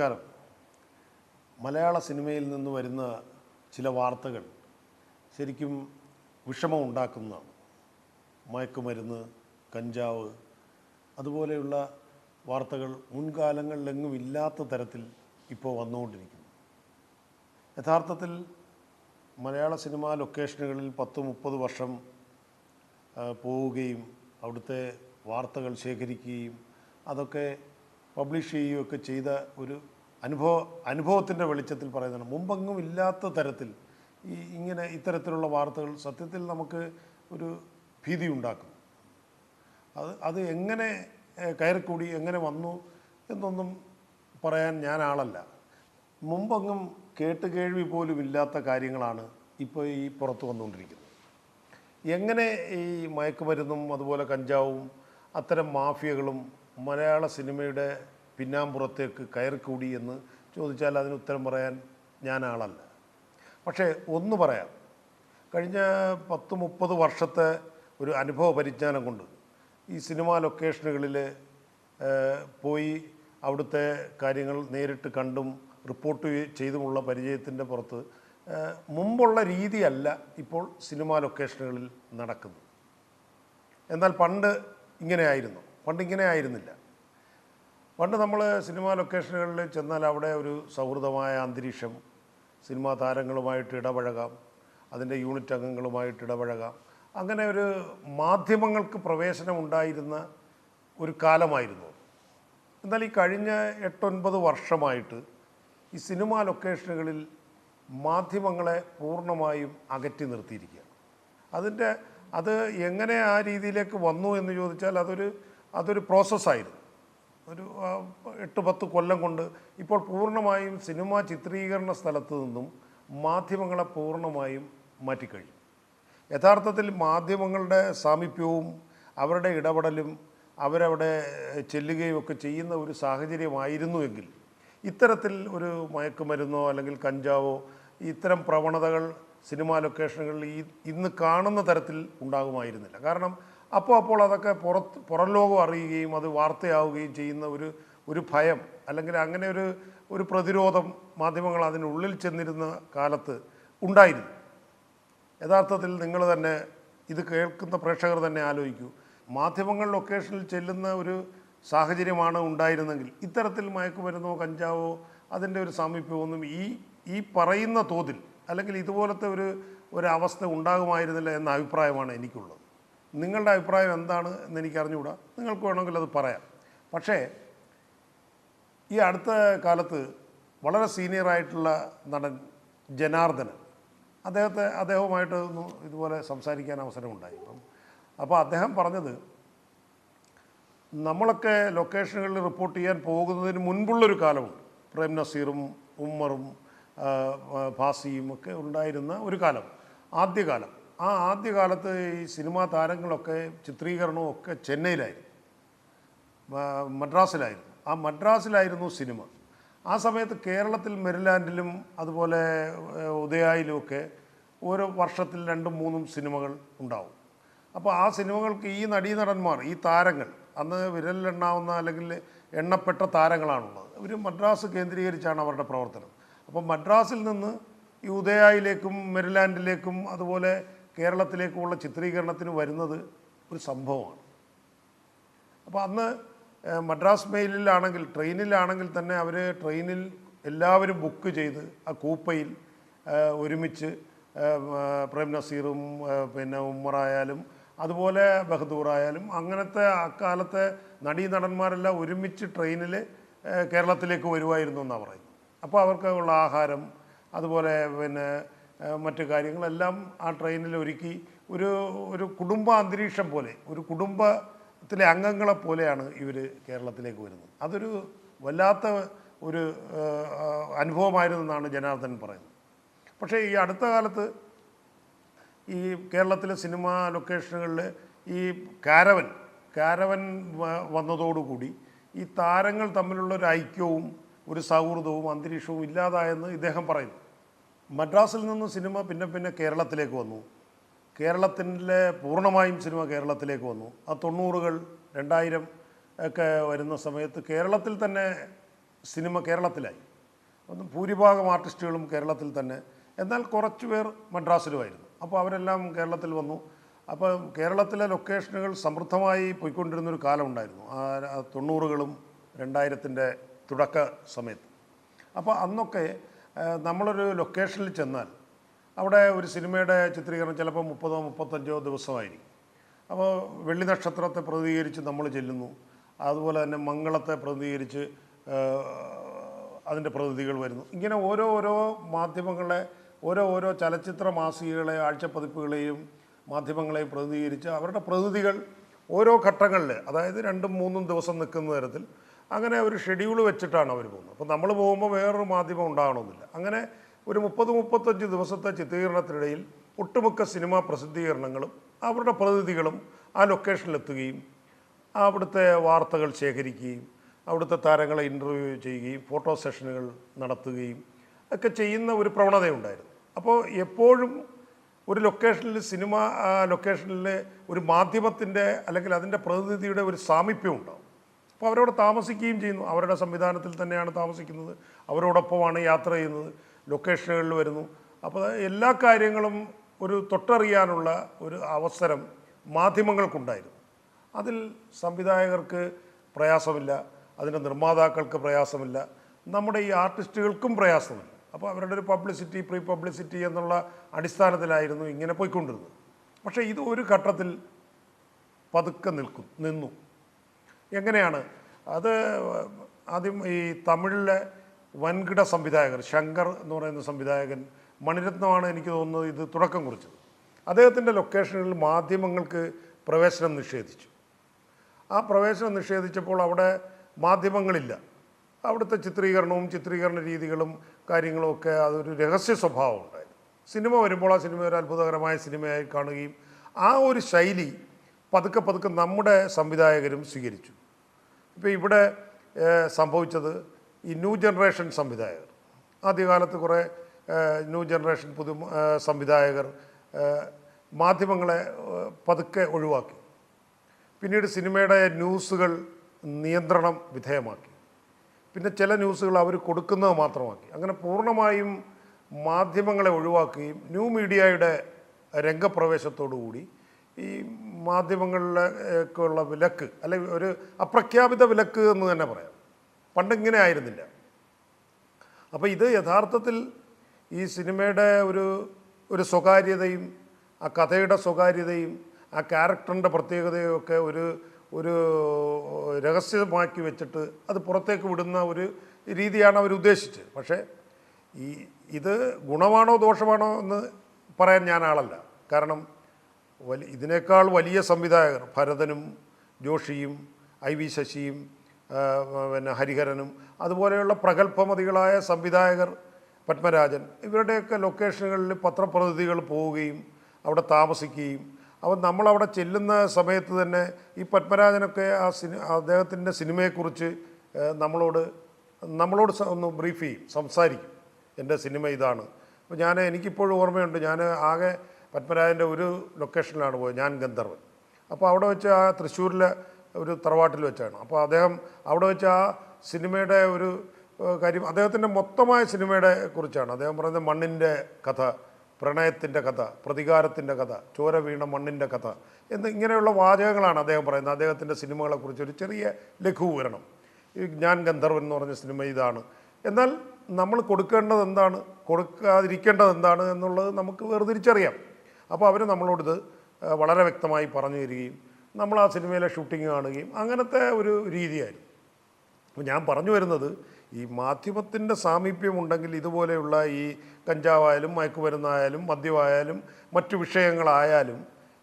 നമസ്കാരം. മലയാള സിനിമയിൽ നിന്ന് വരുന്ന ചില വാർത്തകൾ ശരിക്കും വിഷമം ഉണ്ടാക്കുന്നതാണ് മയക്കുമരുന്ന് കഞ്ചാവ് അതുപോലെയുള്ള വാർത്തകൾ മുൻകാലങ്ങളിലെങ്ങും ഇല്ലാത്ത തരത്തിൽ ഇപ്പോൾ വന്നുകൊണ്ടിരിക്കുന്നു. യഥാർത്ഥത്തിൽ മലയാള സിനിമാ ലൊക്കേഷനുകളിൽ പത്ത് മുപ്പത് വർഷം പോവുകയും അവിടുത്തെ വാർത്തകൾ ശേഖരിക്കുകയും അതൊക്കെ പബ്ലിഷ് ചെയ്യുകയൊക്കെ ചെയ്ത ഒരു അനുഭവ അനുഭവത്തിന്റെ വെളിച്ചത്തിൽ പറയുന്നതാണ്. മുമ്പെങ്ങും ഇല്ലാത്ത തരത്തിൽ ഈ ഇങ്ങനെ ഇത്തരത്തിലുള്ള വാർത്തകൾ സത്യത്തിൽ നമുക്ക് ഒരു ഭീതി ഉണ്ടാക്കും. അത് അത് എങ്ങനെ കയറിക്കൂടി എങ്ങനെ വന്നു എന്നൊന്നും പറയാൻ ഞാൻ ആളല്ല. മുമ്പെങ്ങും കേട്ട് കേൾവി പോലും ഇല്ലാത്ത കാര്യങ്ങളാണ് ഇപ്പോൾ ഈ പുറത്തു വന്നുകൊണ്ടിരിക്കുന്നത്. എങ്ങനെ ഈ മയക്കുമരുന്നും അതുപോലെ കഞ്ചാവും അത്തരം മാഫിയകളും മലയാള സിനിമയുടെ പിന്നാമ്പുറത്തേക്ക് കയറിക്കൂടി എന്ന് ചോദിച്ചാൽ അതിന് ഉത്തരം പറയാൻ ഞാൻ ആളല്ല. പക്ഷേ ഒന്ന് പറയാം. കഴിഞ്ഞ പത്ത് മുപ്പത് വർഷത്തെ ഒരു അനുഭവ പരിജ്ഞാനം കൊണ്ട് ഈ സിനിമാ ലൊക്കേഷനുകളിൽ പോയി അവിടുത്തെ കാര്യങ്ങൾ നേരിട്ട് കണ്ടും റിപ്പോർട്ട് ചെയ്തുമുള്ള പരിചയത്തിന്റെ പുറത്ത് മുമ്പുള്ള രീതിയല്ല ഇപ്പോൾ സിനിമാ ലൊക്കേഷനുകളിൽ നടക്കുന്നത്. എന്നാൽ പണ്ട് ഇങ്ങനെയായിരുന്നു. പണ്ട് ഇങ്ങനെ ആയിരുന്നില്ല. പണ്ട് നമ്മൾ സിനിമാ ലൊക്കേഷനുകളിൽ ചെന്നാൽ അവിടെ ഒരു സൗഹൃദമായ അന്തരീക്ഷം സിനിമാ താരങ്ങളുമായിട്ട് ഇടപഴകാം അതിന്റെ യൂണിറ്റ് അംഗങ്ങളുമായിട്ട് ഇടപഴകാം. അങ്ങനെ ഒരു മാധ്യമങ്ങൾക്ക് പ്രവേശനം ഉണ്ടായിരുന്ന ഒരു കാലമായിരുന്നു. എന്നാൽ ഈ കഴിഞ്ഞ എട്ടൊൻപത് വർഷമായിട്ട് ഈ സിനിമാ ലൊക്കേഷനുകളിൽ മാധ്യമങ്ങളെ പൂർണമായും അകറ്റി നിർത്തിയിരിക്കുകയാണ്. അതിന്റെ അത് എങ്ങനെ ആ രീതിയിലേക്ക് വന്നു എന്ന് ചോദിച്ചാൽ അതൊരു അതൊരു പ്രോസസ്സായിരുന്നു. ഒരു എട്ട് പത്ത് കൊല്ലം കൊണ്ട് ഇപ്പോൾ പൂർണമായും സിനിമ ചിത്രീകരണ സ്ഥലത്ത് നിന്നും മാധ്യമങ്ങളെ പൂർണമായും മാറ്റിക്കഴിഞ്ഞു. യഥാർത്ഥത്തിൽ മാധ്യമങ്ങളുടെ സാമീപ്യവും അവരുടെ ഇടപെടലും അവരവിടെ ചെല്ലുകയും ഒക്കെ ചെയ്യുന്ന ഒരു സാഹചര്യമായിരുന്നുവെങ്കിൽ ഇത്തരത്തിൽ ഒരു മയക്കുമരുന്നോ അല്ലെങ്കിൽ കഞ്ചാവോ ഇത്തരം പ്രവണതകൾ സിനിമാ ലൊക്കേഷനുകളിൽ ഇന്ന് കാണുന്ന തരത്തിൽ ഉണ്ടാകുമായിരുന്നില്ല. കാരണം അപ്പോൾ അപ്പോൾ അതൊക്കെ പുറത്ത് പുറം ലോകം അറിയുകയും അത് വാർത്തയാവുകയും ചെയ്യുന്ന ഒരു ഒരു ഭയം അല്ലെങ്കിൽ അങ്ങനെ ഒരു ഒരു പ്രതിരോധം മാധ്യമങ്ങൾ അതിനുള്ളിൽ ചെന്നിരുന്ന കാലത്ത് ഉണ്ടായിരുന്നു. യഥാർത്ഥത്തിൽ നിങ്ങൾ തന്നെ ഇത് കേൾക്കുന്ന പ്രേക്ഷകർ തന്നെ ആലോചിക്കൂ. മാധ്യമങ്ങൾ ലൊക്കേഷനിൽ ചെല്ലുന്ന ഒരു സാഹചര്യമാണ് ഉണ്ടായിരുന്നെങ്കിൽ ഇത്തരത്തിൽ മയക്കുമരുന്നോ കഞ്ചാവോ അതിന്റെ ഒരു സാമീപ്യമൊന്നും ഈ ഈ പറയുന്ന തോതിൽ അല്ലെങ്കിൽ ഇതുപോലത്തെ ഒരു ഒരു അവസ്ഥ ഉണ്ടാകുമായിരുന്നില്ല എന്ന അഭിപ്രായമാണ് എനിക്കുള്ളത്. നിങ്ങളുടെ അഭിപ്രായം എന്താണ് എന്ന് എനിക്ക് അറിഞ്ഞുകൂടാ. നിങ്ങൾക്ക് വേണമെങ്കിൽ അത് പറയാം. പക്ഷേ ഈ അടുത്ത കാലത്ത് വളരെ സീനിയറായിട്ടുള്ള നടൻ ജനാർദ്ദനൻ അദ്ദേഹത്തെ അദ്ദേഹവുമായിട്ട് ഒന്ന് ഇതുപോലെ സംസാരിക്കാൻ അവസരമുണ്ടായി. അപ്പം അപ്പോൾ അദ്ദേഹം പറഞ്ഞത് നമ്മളൊക്കെ ലൊക്കേഷനുകളിൽ റിപ്പോർട്ട് ചെയ്യാൻ പോകുന്നതിന് മുൻപുള്ളൊരു കാലമുണ്ട്. പ്രേം നസീറും ഉമ്മറും ഭാസിയും ഒക്കെ ഉണ്ടായിരുന്ന ഒരു കാലം. ആദ്യകാലം. ആ ആദ്യകാലത്ത് ഈ സിനിമാ താരങ്ങളൊക്കെ ചിത്രീകരണവും ഒക്കെ ചെന്നൈയിലായിരുന്നു. മദ്രാസിലായിരുന്നു. ആ മദ്രാസിലായിരുന്നു സിനിമ. ആ സമയത്ത് കേരളത്തിൽ മെരിലാൻഡിലും അതുപോലെ ഉദയായിലും ഉദയായിലുമൊക്കെ ഓരോ വർഷത്തിൽ രണ്ടും മൂന്നും സിനിമകൾ ഉണ്ടാവും. അപ്പോൾ ആ സിനിമകൾക്ക് ഈ നടീനടന്മാർ ഈ താരങ്ങൾ അന്ന് വിരലിലെണ്ണാവുന്ന അല്ലെങ്കിൽ എണ്ണപ്പെട്ട താരങ്ങളാണുള്ളത്. അവർ മദ്രാസ് കേന്ദ്രീകരിച്ചാണ് അവരുടെ പ്രവർത്തനം. അപ്പോൾ മദ്രാസിൽ നിന്ന് ഈ ഉദയായിലേക്കും മെരിലാൻഡിലേക്കും അതുപോലെ കേരളത്തിലേക്കുമുള്ള ചിത്രീകരണത്തിന് വരുന്നത് ഒരു സംഭവമാണ്. അപ്പോൾ അന്ന് മദ്രാസ് മെയിലിലാണെങ്കിൽ ട്രെയിനിലാണെങ്കിൽ തന്നെ അവർ ട്രെയിനിൽ എല്ലാവരും ബുക്ക് ചെയ്ത് ആ കൂപ്പയിൽ ഒരുമിച്ച് പ്രേം നസീറും പിന്നെ ഉമ്മറായാലും അതുപോലെ ബഹദൂറായാലും അങ്ങനത്തെ അക്കാലത്തെ നടീ നടന്മാരെല്ലാം ഒരുമിച്ച് ട്രെയിനിൽ കേരളത്തിലേക്ക് വരുമായിരുന്നു എന്നാണ് പറയുന്നത്. അപ്പോൾ അവർക്ക് ഉള്ള ആഹാരം അതുപോലെ പിന്നെ മറ്റു കാര്യങ്ങളെല്ലാം ആ ട്രെയിനിൽ ഒരുക്കി ഒരു ഒരു കുടുംബ അന്തരീക്ഷം പോലെ ഒരു കുടുംബത്തിലെ അംഗങ്ങളെ പോലെയാണ് ഇവർ കേരളത്തിലേക്ക് വരുന്നത്. അതൊരു വല്ലാത്ത ഒരു അനുഭവമായിരുന്നെന്നാണ് ജനാർദ്ദൻ പറയുന്നത്. പക്ഷേ ഈ അടുത്ത കാലത്ത് ഈ കേരളത്തിലെ സിനിമാ ലൊക്കേഷനുകളിൽ ഈ കാരവൻ കാരവൻ വന്നതോടുകൂടി ഈ താരങ്ങൾ തമ്മിലുള്ള ഒരു ഐക്യവും ഒരു സൗഹൃദവും അന്തരീക്ഷവും ഇല്ലാതായെന്ന് ഇദ്ദേഹം പറയുന്നു. മദ്രാസിൽ നിന്ന് സിനിമ പിന്നെ പിന്നെ കേരളത്തിലേക്ക് വന്നു. കേരളത്തിലെ പൂർണമായും സിനിമ കേരളത്തിലേക്ക് വന്നു. ആ തൊണ്ണൂറുകൾ രണ്ടായിരം ഒക്കെ വരുന്ന സമയത്ത് കേരളത്തിൽ തന്നെ സിനിമ കേരളത്തിലായി. ഒന്ന് ഭൂരിഭാഗം ആർട്ടിസ്റ്റുകളും കേരളത്തിൽ തന്നെ. എന്നാൽ കുറച്ച് പേർ മദ്രാസിലുമായിരുന്നു. അപ്പോൾ അവരെല്ലാം കേരളത്തിൽ വന്നു. അപ്പോൾ കേരളത്തിലെ ലൊക്കേഷനുകൾ സമൃദ്ധമായി പോയിക്കൊണ്ടിരുന്നൊരു കാലം ഉണ്ടായിരുന്നു. ആ തൊണ്ണൂറുകളും രണ്ടായിരത്തിന്റെ തുടക്ക സമയത്ത്. അപ്പോൾ അന്നൊക്കെ നമ്മളൊരു ലൊക്കേഷനിൽ ചെന്നാൽ അവിടെ ഒരു സിനിമയുടെ ചിത്രീകരണം ചിലപ്പോൾ മുപ്പതോ മുപ്പത്തഞ്ചോ ദിവസമായിരിക്കും. അപ്പോൾ വെള്ളി നക്ഷത്രത്തെ പ്രതിനിധീകരിച്ച് നമ്മൾ ചെല്ലുന്നു. അതുപോലെ തന്നെ മംഗളത്തെ പ്രതിനിധീകരിച്ച് അതിന്റെ പ്രതിനിധികൾ വരുന്നു. ഇങ്ങനെ ഓരോ ഓരോ മാധ്യമങ്ങളെ ഓരോ ഓരോ ചലച്ചിത്ര മാസികകളെ ആഴ്ചപ്പതിപ്പുകളെയും മാധ്യമങ്ങളെയും പ്രതിനിധീകരിച്ച് അവരുടെ പ്രതിനിധികൾ ഓരോ ഘട്ടങ്ങളിൽ അതായത് രണ്ടും മൂന്നും ദിവസം നിൽക്കുന്ന തരത്തിൽ അങ്ങനെ ഒരു ഷെഡ്യൂൾ വെച്ചിട്ടാണ് അവർ പോകുന്നത്. അപ്പോൾ നമ്മൾ പോകുമ്പോൾ വേറൊരു മാധ്യമം ഉണ്ടാകണമെന്നില്ല അങ്ങനെ ഒരു മുപ്പത് മുപ്പത്തഞ്ച് ദിവസത്തെ ചിത്രീകരണത്തിനിടയിൽ ഒട്ടുമിക്ക സിനിമാ പ്രസിദ്ധീകരണങ്ങളും അവരുടെ പ്രതിനിധികളും ആ ലൊക്കേഷനിലെത്തുകയും അവിടുത്തെ വാർത്തകൾ ശേഖരിക്കുകയും അവിടുത്തെ താരങ്ങളെ ഇന്റർവ്യൂ ചെയ്യുകയും ഫോട്ടോ സെഷനുകൾ നടത്തുകയും ഒക്കെ ചെയ്യുന്ന ഒരു പ്രവണതയുണ്ടായിരുന്നു. അപ്പോൾ എപ്പോഴും ഒരു ലൊക്കേഷനിൽ സിനിമ ലൊക്കേഷനിൽ ഒരു മാധ്യമത്തിന്റെ അല്ലെങ്കിൽ അതിന്റെ പ്രതിനിധിയുടെ ഒരു സാമീപ്യം ഉണ്ടാവും. അപ്പോൾ അവരവിടെ താമസിക്കുകയും ചെയ്യുന്നു. അവരുടെ സംവിധാനത്തിൽ തന്നെയാണ് താമസിക്കുന്നത്. അവരോടൊപ്പമാണ് യാത്ര ചെയ്യുന്നത്. ലൊക്കേഷനുകളിൽ വരുന്നു. അപ്പോൾ എല്ലാ കാര്യങ്ങളും ഒരു തൊട്ടറിയാനുള്ള ഒരു അവസരം മാധ്യമങ്ങൾക്കുണ്ടായിരുന്നു. അതിൽ സംവിധായകർക്ക് പ്രയാസമില്ല. അതിന്റെ നിർമ്മാതാക്കൾക്ക് പ്രയാസമില്ല. നമ്മുടെ ഈ ആർട്ടിസ്റ്റുകൾക്കും പ്രയാസമില്ല. അപ്പോൾ അവരുടെ ഒരു പബ്ലിസിറ്റി പ്രീ പബ്ലിസിറ്റി എന്നുള്ള അടിസ്ഥാനത്തിലായിരുന്നു ഇങ്ങനെ പോയിക്കൊണ്ടിരുന്നത്. പക്ഷേ ഇത് ഒരു ഘട്ടത്തിൽ പതുക്കെ നിൽക്കും നിന്നു. എങ്ങനെയാണ്? അത് ആദ്യം ഈ തമിഴിലെ വൻകിട സംവിധായകർ ശങ്കർ എന്ന് പറയുന്ന സംവിധായകൻ മണിരത്നമാണ് എനിക്ക് തോന്നുന്നത് ഇത് തുടക്കം കുറിച്ചത്. അദ്ദേഹത്തിന്റെ ലൊക്കേഷനിൽ മാധ്യമങ്ങൾക്ക് പ്രവേശനം നിഷേധിച്ചു. ആ പ്രവേശനം നിഷേധിച്ചപ്പോൾ അവിടെ മാധ്യമങ്ങളില്ല. അവിടുത്തെ ചിത്രീകരണവും ചിത്രീകരണ രീതികളും കാര്യങ്ങളും ഒക്കെ അതൊരു രഹസ്യ സ്വഭാവം ഉണ്ടായിരുന്നു. സിനിമ വരുമ്പോൾ ആ സിനിമ ഒരു അത്ഭുതകരമായ സിനിമയായി കാണുകയും ആ ഒരു ശൈലി പതുക്കെ പതുക്കെ നമ്മുടെ സംവിധായകരും സ്വീകരിച്ചു. ഇപ്പോൾ ഇവിടെ സംഭവിച്ചത് ഈ ന്യൂ ജനറേഷൻ സംവിധായകർ. ആദ്യകാലത്ത് കുറേ ന്യൂ ജനറേഷൻ പുതു സംവിധായകർ മാധ്യമങ്ങളെ പതുക്കെ ഒഴിവാക്കി. പിന്നീട് സിനിമയുടെ ന്യൂസുകൾ നിയന്ത്രണം വിധേയമാക്കി. പിന്നെ ചില ന്യൂസുകൾ അവർ കൊടുക്കുന്നത് മാത്രമാക്കി. അങ്ങനെ പൂർണമായും മാധ്യമങ്ങളെ ഒഴിവാക്കുകയും ന്യൂ മീഡിയയുടെ രംഗപ്രവേശത്തോടുകൂടി ഈ മാധ്യമങ്ങളിലേക്കുള്ള വിലക്ക് അല്ലെങ്കിൽ ഒരു അപ്രഖ്യാപിത വിലക്ക് എന്ന് തന്നെ പറയാം. പണ്ട് ഇങ്ങനെ ആയിരുന്നില്ല. അപ്പോൾ ഇത് യഥാർത്ഥത്തിൽ ഈ സിനിമയുടെ ഒരു ഒരു സ്വകാര്യതയും ആ കഥയുടെ സ്വകാര്യതയും ആ ക്യാരക്ടറിന്റെ പ്രത്യേകതയും ഒക്കെ ഒരു ഒരു രഹസ്യമാക്കി വെച്ചിട്ട് അത് പുറത്തേക്ക് വിടുന്ന ഒരു രീതിയാണ് അവർ ഉദ്ദേശിച്ചത്. പക്ഷേ ഈ ഇത് ഗുണമാണോ ദോഷമാണോ എന്ന് പറയാൻ ഞാൻ ആളല്ല കാരണം വലി ഇതിനേക്കാൾ വലിയ സംവിധായകർ ഭരതനും ജോഷിയും ഐ വി ശശിയും പിന്നെ ഹരിഹരനും അതുപോലെയുള്ള പ്രഗത്ഭമതികളായ സംവിധായകർ പത്മരാജൻ ഇവരുടെയൊക്കെ ലൊക്കേഷനുകളിൽ പത്രപ്രതിനിധികൾ പോവുകയും അവിടെ താമസിക്കുകയും അപ്പോൾ നമ്മളവിടെ ചെല്ലുന്ന സമയത്ത് തന്നെ ഈ പത്മരാജനൊക്കെ ആ സിനി അദ്ദേഹത്തിന്റെ സിനിമയെക്കുറിച്ച് നമ്മളോട് നമ്മളോട് ഒന്ന് ബ്രീഫ് ചെയ്യും സംസാരിക്കും. എന്റെ സിനിമ ഇതാണ്. അപ്പോൾ ഞാൻ എനിക്കിപ്പോഴും ഓർമ്മയുണ്ട് ഞാൻ ആകെ പത്മരാജന്റെ ഒരു ലൊക്കേഷനിലാണ് പോയത് ഞാൻ ഗന്ധർവൻ. അപ്പോൾ അവിടെ വെച്ച് ആ തൃശ്ശൂരിലെ ഒരു തറവാട്ടിൽ വെച്ചാണ്. അപ്പോൾ അദ്ദേഹം അവിടെ വെച്ച് ആ സിനിമയുടെ ഒരു കാര്യം അദ്ദേഹത്തിന്റെ മൊത്തമായ സിനിമയുടെ കുറിച്ചാണ്. അദ്ദേഹം പറയുന്നത് മണ്ണിന്റെ കഥ പ്രണയത്തിന്റെ കഥ പ്രതികാരത്തിന്റെ കഥ ചോര വീണ മണ്ണിന്റെ കഥ എന്ന് ഇങ്ങനെയുള്ള വാചകങ്ങളാണ് അദ്ദേഹം പറയുന്നത്. അദ്ദേഹത്തിന്റെ സിനിമകളെക്കുറിച്ച് ഒരു ചെറിയ ലഘുവിവരണം ഈ ഞാൻ ഗന്ധർവൻ എന്ന് പറഞ്ഞ സിനിമ ഇതാണ്. എന്നാൽ നമ്മൾ കൊടുക്കേണ്ടത് എന്താണ്? കൊടുക്കാതിരിക്കേണ്ടത് എന്താണ് എന്നുള്ളത് നമുക്ക് വേർതിരിച്ചറിയാം. അപ്പോൾ അവർ നമ്മളോടിത് വളരെ വ്യക്തമായി പറഞ്ഞു തരികയും നമ്മൾ ആ സിനിമയിലെ ഷൂട്ടിംഗ് കാണുകയും അങ്ങനത്തെ ഒരു രീതിയായിരുന്നു. അപ്പോൾ ഞാൻ പറഞ്ഞു വരുന്നത് ഈ മാധ്യമത്തിന്റെ സാമീപ്യമുണ്ടെങ്കിൽ ഇതുപോലെയുള്ള ഈ കഞ്ചാവായാലും മയക്കുമരുന്നായാലും മദ്യമായാലും മറ്റു വിഷയങ്ങളായാലും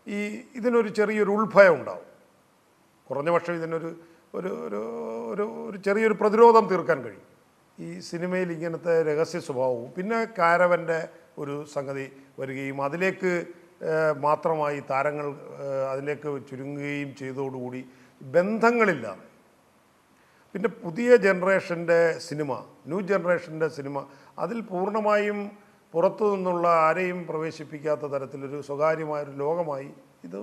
ഈ ഇതിനൊരു ചെറിയൊരു ഉൾഭയം ഉണ്ടാവും. കുറഞ്ഞ പക്ഷം ഇതിനൊരു ഒരു ഒരു ഒരു ഒരു ചെറിയൊരു പ്രതിരോധം തീർക്കാൻ കഴിയും. ഈ സിനിമയിൽ ഇങ്ങനത്തെ രഹസ്യ സ്വഭാവവും പിന്നെ കാരവന്റെ ഒരു സംഗതി വരികയും അതിലേക്ക് മാത്രമായി താരങ്ങൾ അതിലേക്ക് ചുരുങ്ങുകയും ചെയ്തതോടുകൂടി ബന്ധങ്ങളില്ലാതെ പിന്നെ പുതിയ ജനറേഷന്റെ സിനിമ ന്യൂ ജനറേഷന്റെ സിനിമ അതിൽ പൂർണമായും പുറത്തു നിന്നുള്ള ആരെയും പ്രവേശിപ്പിക്കാത്ത തരത്തിലൊരു സ്വകാര്യമായൊരു ലോകമായി ഇത്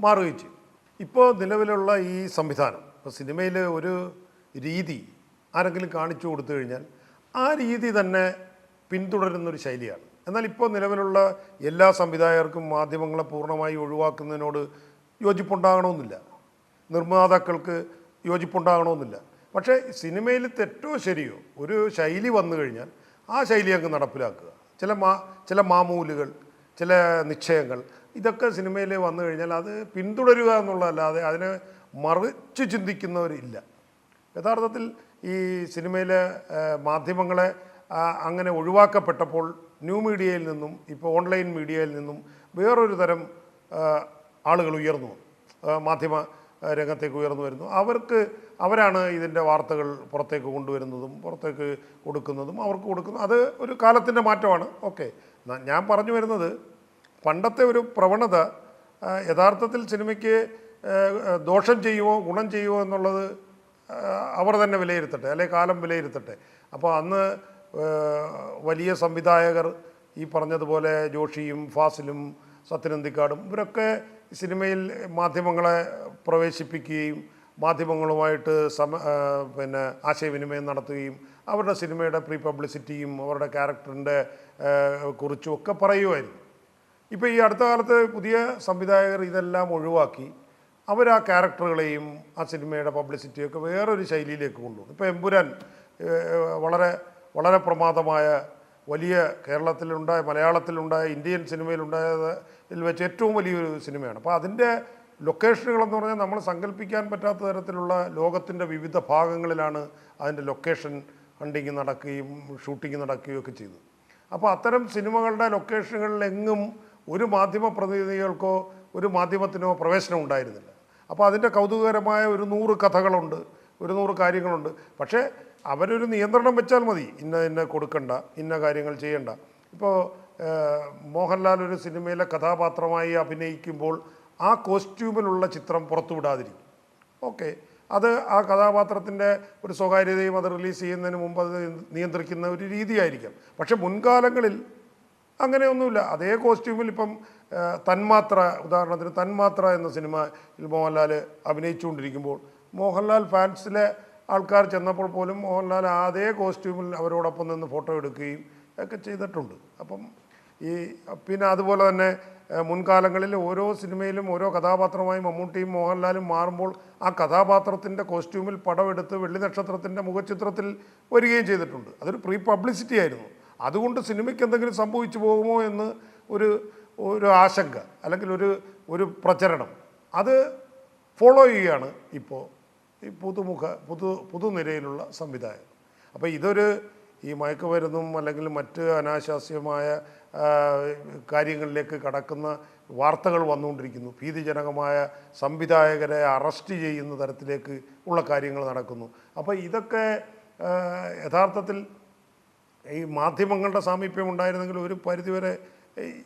മാറുകയും ചെയ്യും ഇപ്പോൾ നിലവിലുള്ള ഈ സംവിധാനം ഇപ്പോൾ സിനിമയിൽ ഒരു രീതി ആരെങ്കിലും കാണിച്ചു കൊടുത്തു കഴിഞ്ഞാൽ ആ രീതി തന്നെ പിന്തുടരുന്നൊരു ശൈലിയാണ്. എന്നാൽ ഇപ്പോൾ നിലവിലുള്ള എല്ലാ സംവിധായകർക്കും മാധ്യമങ്ങളെ പൂർണമായി ഒഴിവാക്കുന്നതിനോട് യോജിപ്പുണ്ടാകണമെന്നില്ല. നിർമ്മാതാക്കൾക്ക് യോജിപ്പുണ്ടാകണമെന്നില്ല. പക്ഷേ സിനിമയിൽ തെറ്റോ ശരിയോ ഒരു ശൈലി വന്നു കഴിഞ്ഞാൽ ആ ശൈലി അങ്ങ് നടപ്പിലാക്കുക. ചില മാ ചില മാമൂലുകൾ ചില നിശ്ചയങ്ങൾ ഇതൊക്കെ സിനിമയിൽ വന്നു കഴിഞ്ഞാൽ അത് പിന്തുടരുക എന്നുള്ളതല്ലാതെ അതിനെ മറിച്ച് ചിന്തിക്കുന്നവരില്ല. യഥാർത്ഥത്തിൽ ഈ സിനിമയിലെ മാധ്യമങ്ങളെ അങ്ങനെ ഒഴിവാക്കപ്പെട്ടപ്പോൾ ന്യൂ മീഡിയയിൽ നിന്നും ഇപ്പോൾ ഓൺലൈൻ മീഡിയയിൽ നിന്നും വേറൊരു തരം ആളുകൾ ഉയർന്നു മാധ്യമ രംഗത്തേക്ക് ഉയർന്നു വരുന്നു. അവർക്ക് അവരാണ് ഇതിന്റെ വാർത്തകൾ പുറത്തേക്ക് കൊണ്ടുവരുന്നതും പുറത്തേക്ക് കൊടുക്കുന്നതും അവർക്ക് കൊടുക്കുന്നു അത് ഒരു കാലത്തിന്റെ മാറ്റമാണ്. ഓക്കെ. ഞാൻ പറഞ്ഞു വരുന്നത് പണ്ടത്തെ ഒരു പ്രവണത യഥാർത്ഥത്തിൽ സിനിമയ്ക്ക് ദോഷം ചെയ്യുമോ ഗുണം ചെയ്യുമോ എന്നുള്ളത് അവർ തന്നെ വിലയിരുത്തട്ടെ അല്ലെങ്കിൽ കാലം വിലയിരുത്തട്ടെ. അപ്പോൾ അന്ന് വലിയ സംവിധായകർ ഈ പറഞ്ഞതുപോലെ ജോഷിയും ഫാസിലും സത്യനന്ദിക്കാടും ഇവരൊക്കെ സിനിമയിൽ മാധ്യമങ്ങളെ പ്രവേശിപ്പിക്കുകയും മാധ്യമങ്ങളുമായിട്ട് സമ പിന്നെ ആശയവിനിമയം നടത്തുകയും അവരുടെ സിനിമയുടെ പ്രീ പബ്ലിസിറ്റിയും അവരുടെ ക്യാരക്ടറിന്റെ കുറിച്ചും ഒക്കെ പറയുമായിരുന്നു. ഇപ്പോൾ ഈ അടുത്ത കാലത്ത് പുതിയ സംവിധായകർ ഇതെല്ലാം ഒഴിവാക്കി അവർ ആ ക്യാരക്ടറുകളെയും ആ സിനിമയുടെ പബ്ലിസിറ്റിയൊക്കെ വേറൊരു ശൈലിയിലേക്ക് കൊണ്ടുപോകും ഇപ്പോൾ എമ്പുരാൻ വളരെ വളരെ പ്രമാദമായ വലിയ കേരളത്തിലുണ്ടായ മലയാളത്തിലുണ്ടായ ഇന്ത്യൻ സിനിമയിലുണ്ടായതിൽ വെച്ച് ഏറ്റവും വലിയൊരു സിനിമയാണ്. അപ്പോൾ അതിന്റെ ലൊക്കേഷനുകളെന്ന് പറഞ്ഞാൽ നമ്മൾ സങ്കല്പിക്കാൻ പറ്റാത്ത തരത്തിലുള്ള ലോകത്തിന്റെ വിവിധ ഭാഗങ്ങളിലാണ് അതിന്റെ ലൊക്കേഷൻ ഹണ്ടിങ് നടക്കുകയും ഷൂട്ടിങ് നടക്കുകയും ഒക്കെ ചെയ്തു അപ്പോൾ അത്തരം സിനിമകളുടെ ലൊക്കേഷനുകളിലെങ്ങും ഒരു മാധ്യമ പ്രതിനിധികൾക്കോ ഒരു മാധ്യമത്തിനോ പ്രവേശനം ഉണ്ടായിരുന്നില്ല. അപ്പോൾ അതിന്റെ കൗതുകകരമായ ഒരു നൂറ് കഥകളുണ്ട് ഒരു നൂറ് കാര്യങ്ങളുണ്ട്. പക്ഷേ അവരൊരു നിയന്ത്രണം വെച്ചാൽ മതി. ഇന്ന ഇന്ന കൊടുക്കണ്ട ഇന്ന കാര്യങ്ങൾ ചെയ്യണ്ട. ഇപ്പോൾ മോഹൻലാൽ ഒരു സിനിമയിലെ കഥാപാത്രമായി അഭിനയിക്കുമ്പോൾ ആ കോസ്റ്റ്യൂമിലുള്ള ചിത്രം പുറത്തുവിടാതിരിക്കും. ഓക്കെ. അത് ആ കഥാപാത്രത്തിന്റെ ഒരു സ്വകാര്യതയും അത് റിലീസ് ചെയ്യുന്നതിന് മുമ്പ് അത് നിയന്ത്രിക്കുന്ന ഒരു രീതിയായിരിക്കാം. പക്ഷെ മുൻകാലങ്ങളിൽ അങ്ങനെയൊന്നുമില്ല. അതേ കോസ്റ്റ്യൂമിൽ ഇപ്പം തന്മാത്ര ഉദാഹരണത്തിന് തന്മാത്ര എന്ന സിനിമയിൽ മോഹൻലാൽ അഭിനയിച്ചുകൊണ്ടിരിക്കുമ്പോൾ മോഹൻലാൽ ഫാൻസിലെ ആൾക്കാർ ചെന്നപ്പോൾ പോലും മോഹൻലാൽ അതേ കോസ്റ്റ്യൂമിൽ അവരോടൊപ്പം നിന്ന് ഫോട്ടോ എടുക്കുകയും ഒക്കെ ചെയ്തിട്ടുണ്ട്. അപ്പം ഈ പിന്നെ അതുപോലെ തന്നെ മുൻകാലങ്ങളിൽ ഓരോ സിനിമയിലും ഓരോ കഥാപാത്രമായി മമ്മൂട്ടിയും മോഹൻലാലും മാറുമ്പോൾ ആ കഥാപാത്രത്തിന്റെ കോസ്റ്റ്യൂമിൽ പടമെടുത്ത് വെള്ളി നക്ഷത്രത്തിന്റെ മുഖചിത്രത്തിൽ വരികയും ചെയ്തിട്ടുണ്ട്. അതൊരു പ്രീ പബ്ലിസിറ്റി ആയിരുന്നു. അതുകൊണ്ട് സിനിമയ്ക്ക് എന്തെങ്കിലും സംഭവിച്ചു പോകുമോ എന്ന് ഒരു ഒരു ആശങ്ക അല്ലെങ്കിൽ ഒരു ഒരു പ്രചരണം. അത് ഫോളോ ചെയ്യുകയാണ് ഇപ്പോൾ ഈ പുതുമുഖ പുതു പുതുനിരയിലുള്ള സംവിധായകർ അപ്പോൾ ഇതൊരു ഈ മയക്കുമരുന്നും അല്ലെങ്കിൽ മറ്റ് അനാശാസ്യമായ കാര്യങ്ങളിലേക്ക് കടക്കുന്ന വാർത്തകൾ വന്നുകൊണ്ടിരിക്കുന്നു. ഭീതിജനകമായ സംവിധായകരെ അറസ്റ്റ് ചെയ്യുന്ന തരത്തിലേക്ക് ഉള്ള കാര്യങ്ങൾ നടക്കുന്നു. അപ്പോൾ ഇതൊക്കെ യഥാർത്ഥത്തിൽ ഈ മാധ്യമങ്ങളുടെ സാമീപ്യം ഉണ്ടായിരുന്നെങ്കിൽ ഒരു പരിധിവരെ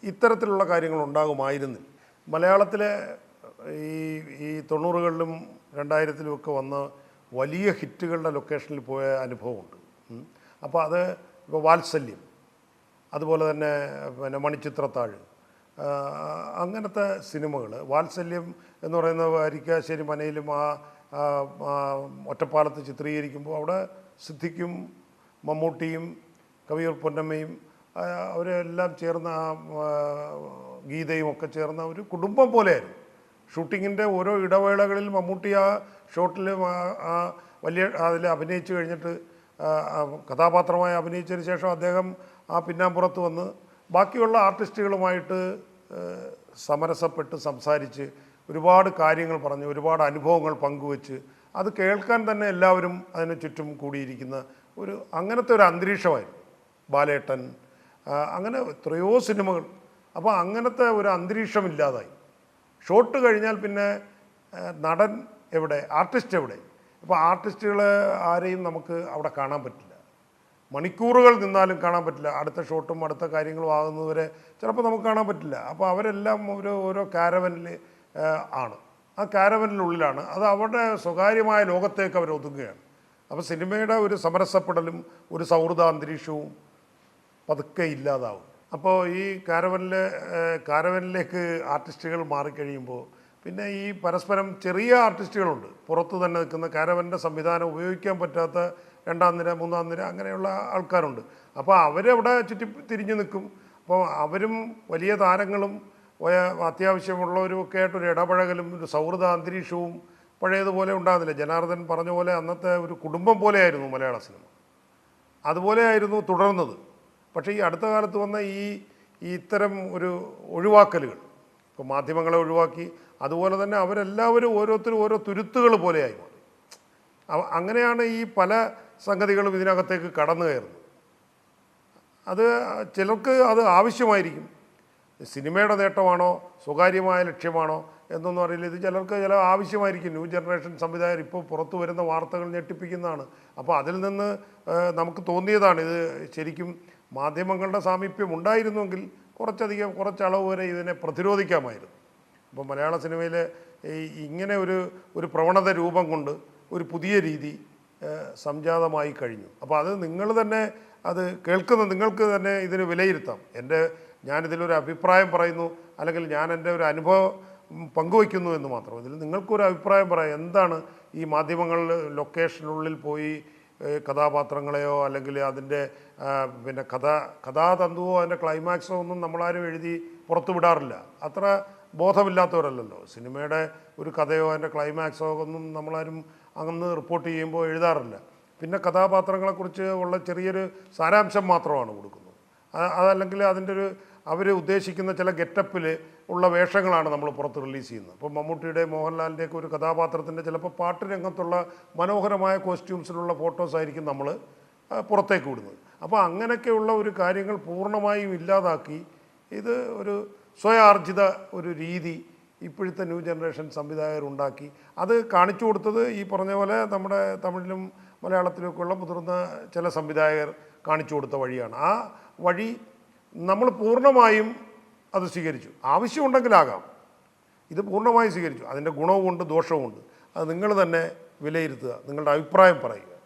ഇത്തരത്തിലുള്ള കാര്യങ്ങൾ ഉണ്ടാകുമായിരുന്നില്ല. മലയാളത്തിലെ ഈ ഈ തൊണ്ണൂറുകളിലും രണ്ടായിരത്തിലും വന്ന് വലിയ ഹിറ്റുകളുടെ ലൊക്കേഷനിൽ പോയ അനുഭവമുണ്ട്. അപ്പോൾ അത് ഇപ്പോൾ വാത്സല്യം അതുപോലെ തന്നെ പിന്നെ മണിച്ചിത്രത്താഴ് അങ്ങനത്തെ സിനിമകൾ. വാത്സല്യം എന്ന് പറയുന്ന അരിക്കാശ്ശേരി മനയിലും ആ ഒറ്റപ്പാലത്ത് ചിത്രീകരിക്കുമ്പോൾ അവിടെ സിദ്ധിക്കും മമ്മൂട്ടിയും കവിയൂർ പൊന്നമ്മയും അവരെല്ലാം ചേർന്ന ഗീതയും ഒക്കെ ചേർന്ന ഒരു കുടുംബം പോലെയായിരുന്നു. ഷൂട്ടിങ്ങിന്റെ ഓരോ ഇടവേളകളിൽ മമ്മൂട്ടി ആ ഷോട്ടിൽ വലിയ അതിൽ അഭിനയിച്ചു കഴിഞ്ഞിട്ട് കഥാപാത്രമായി അഭിനയിച്ചതിന് ശേഷം അദ്ദേഹം ആ പിന്നാമ്പുറത്ത് വന്ന് ബാക്കിയുള്ള ആർട്ടിസ്റ്റുകളുമായിട്ട് സമരസപ്പെട്ട് സംസാരിച്ച് ഒരുപാട് കാര്യങ്ങൾ പറഞ്ഞ് ഒരുപാട് അനുഭവങ്ങൾ പങ്കുവെച്ച് അത് കേൾക്കാൻ തന്നെ എല്ലാവരും അതിന് ചുറ്റും കൂടിയിരിക്കുന്ന ഒരു അങ്ങനത്തെ ഒരു അന്തരീക്ഷമായിരുന്നു ബാലേട്ടൻ. അങ്ങനെ എത്രയോ സിനിമകൾ. അപ്പോൾ അങ്ങനത്തെ ഒരു അന്തരീക്ഷം ഇല്ലാതായി ഷോട്ട് കഴിഞ്ഞാൽ പിന്നെ നടൻ എവിടെ ആർട്ടിസ്റ്റ് എവിടെ? ഇപ്പോൾ ആർട്ടിസ്റ്റുകൾ ആരെയും നമുക്ക് അവിടെ കാണാൻ പറ്റില്ല. മണിക്കൂറുകൾ നിന്നാലും കാണാൻ പറ്റില്ല. അടുത്ത ഷോട്ടും അടുത്ത കാര്യങ്ങളും ആകുന്നതുവരെ ചിലപ്പോൾ നമുക്ക് കാണാൻ പറ്റില്ല. അപ്പോൾ അവരെല്ലാം ഒരു ഓരോ കാരവനിൽ ആണ്. ആ കാരവനിലുള്ളിലാണ്. അത് അവരുടെ സ്വകാര്യമായ ലോകത്തേക്ക് അവർ ഒതുങ്ങുകയാണ്. അപ്പോൾ സിനിമയുടെ ഒരു സമരസപ്പെടലും ഒരു സൗഹൃദ അന്തരീക്ഷവും പതുക്കെ ഇല്ലാതാവും. അപ്പോൾ ഈ കാരവനിലെ കാരവനിലേക്ക് ആർട്ടിസ്റ്റുകൾ മാറിക്കഴിയുമ്പോൾ പിന്നെ ഈ പരസ്പരം ചെറിയ ആർട്ടിസ്റ്റുകളുണ്ട്. പുറത്ത് തന്നെ നിൽക്കുന്ന കാരവന്റെ സംവിധാനം ഉപയോഗിക്കാൻ പറ്റാത്ത രണ്ടാം നിര മൂന്നാം നിര അങ്ങനെയുള്ള ആൾക്കാരുണ്ട്. അപ്പോൾ അവരവിടെ ചുറ്റി തിരിഞ്ഞു നിൽക്കും. അപ്പോൾ അവരും വലിയ താരങ്ങളും അത്യാവശ്യമുള്ളവരും ഒക്കെ ആയിട്ടൊരു ഇടപഴകലും ഒരു സൗഹൃദ അന്തരീക്ഷവും പഴയതുപോലെ ഉണ്ടാകുന്നില്ല. ജനാർദ്ദൻ പറഞ്ഞ പോലെ അന്നത്തെ ഒരു കുടുംബം പോലെയായിരുന്നു മലയാള സിനിമ. അതുപോലെയായിരുന്നു തുടർന്നത്. പക്ഷേ ഈ അടുത്ത കാലത്ത് വന്ന ഈ ഇത്തരം ഒരു ഒഴിവാക്കലുകൾ ഇപ്പോൾ മാധ്യമങ്ങളെ ഒഴിവാക്കി അതുപോലെ തന്നെ അവരെല്ലാവരും ഓരോരുത്തരും ഓരോ തുരുത്തുകൾ പോലെയായി മാറി. അങ്ങനെയാണ് ഈ പല സംഗതികളും ഇതിനകത്തേക്ക് കടന്നു കയറുന്നത്. അത് ചിലർക്ക് അത് ആവശ്യമായിരിക്കും. സിനിമയുടെ നേട്ടമാണോ സ്വകാര്യമായ ലക്ഷ്യമാണോ എന്നൊന്നും അറിയില്ല. ഇത് ചിലർക്ക് ചില ആവശ്യമായിരിക്കും. ന്യൂ ജനറേഷൻ സംവിധായകർ ഇപ്പോൾ പുറത്തു വരുന്ന വാർത്തകൾ ഞെട്ടിപ്പിക്കുന്നതാണ്. അപ്പോൾ അതിൽ നിന്ന് നമുക്ക് തോന്നിയതാണ് ഇത് ശരിക്കും മാധ്യമങ്ങളുടെ സാമീപ്യം ഉണ്ടായിരുന്നുവെങ്കിൽ കുറച്ചധികം കുറച്ചളവ് വരെ ഇതിനെ പ്രതിരോധിക്കാമായിരുന്നു. അപ്പോൾ മലയാള സിനിമയിൽ ഇങ്ങനെ ഒരു ഒരു പ്രവണത രൂപം കൊണ്ട് ഒരു പുതിയ രീതി സംജാതമായി കഴിഞ്ഞു. അപ്പോൾ അത് നിങ്ങൾ തന്നെ അത് കേൾക്കുന്ന നിങ്ങൾക്ക് തന്നെ ഇതിന് വിലയിരുത്താം. എന്റെ ഞാനിതിലൊരു അഭിപ്രായം പറയുന്നു അല്ലെങ്കിൽ ഞാൻ എന്റെ ഒരു അനുഭവം പങ്കുവയ്ക്കുന്നു എന്ന് മാത്രം. ഇതിൽ നിങ്ങൾക്കൊരു അഭിപ്രായം പറയാം. എന്താണ് ഈ മാധ്യമങ്ങളിൽ ലൊക്കേഷനുള്ളിൽ പോയി കഥാപാത്രങ്ങളെയോ അല്ലെങ്കിൽ അതിന്റെ പിന്നെ കഥ കഥാതന്തുവോ അതിന്റെ ക്ലൈമാക്സോ ഒന്നും നമ്മളാരും എഴുതി പുറത്തു വിടാറില്ല അത്ര ബോധമില്ലാത്തവരല്ലല്ലോ. സിനിമയുടെ ഒരു കഥയോ അതിന്റെ ക്ലൈമാക്സോ ഒന്നും നമ്മളാരും അങ്ങ് റിപ്പോർട്ട് ചെയ്യുമ്പോൾ എഴുതാറില്ല. പിന്നെ കഥാപാത്രങ്ങളെക്കുറിച്ച് ഉള്ള ചെറിയൊരു സാരാംശം മാത്രമാണ് കൊടുക്കുന്നത്. അതല്ലെങ്കിൽ അതിന്റെ ഒരു അവർ ഉദ്ദേശിക്കുന്ന ചില ഗെറ്റപ്പിൽ ഉള്ള വേഷങ്ങളാണ് നമ്മൾ പുറത്ത് റിലീസ് ചെയ്യുന്നത്. ഇപ്പോൾ മമ്മൂട്ടിയുടെ മോഹൻലാലിന്റെയൊക്കെ ഒരു കഥാപാത്രത്തിന്റെ ചിലപ്പോൾ പാട്ട് രംഗത്തുള്ള മനോഹരമായ കോസ്റ്റ്യൂംസിലുള്ള ഫോട്ടോസ് ആയിരിക്കും നമ്മൾ പുറത്തേക്ക് വിടുന്നത്. അപ്പോൾ അങ്ങനെയൊക്കെയുള്ള ഒരു കാര്യങ്ങൾ പൂർണമായും ഇല്ലാതാക്കി ഇത് ഒരു സ്വയാർജിത ഒരു രീതി ഇപ്പോഴത്തെ ന്യൂ ജനറേഷൻ സംവിധായകർ ഉണ്ടാക്കി അത് കാണിച്ചു കൊടുത്തത് ഈ പറഞ്ഞ പോലെ നമ്മുടെ തമിഴിലും മലയാളത്തിലുമൊക്കെയുള്ള മുതിർന്ന ചില സംവിധായകർ കാണിച്ചു കൊടുത്ത വഴിയാണ്. ആ വഴി നമ്മൾ പൂർണമായും അത് സ്വീകരിച്ചു. ആവശ്യമുണ്ടെങ്കിലാകാം. ഇത് പൂർണമായും സ്വീകരിച്ചു. അതിന്റെ ഗുണവുമുണ്ട് ദോഷവുമുണ്ട്. അത് നിങ്ങൾ തന്നെ വിലയിരുത്തുക നിങ്ങളുടെ അഭിപ്രായം പറയുക.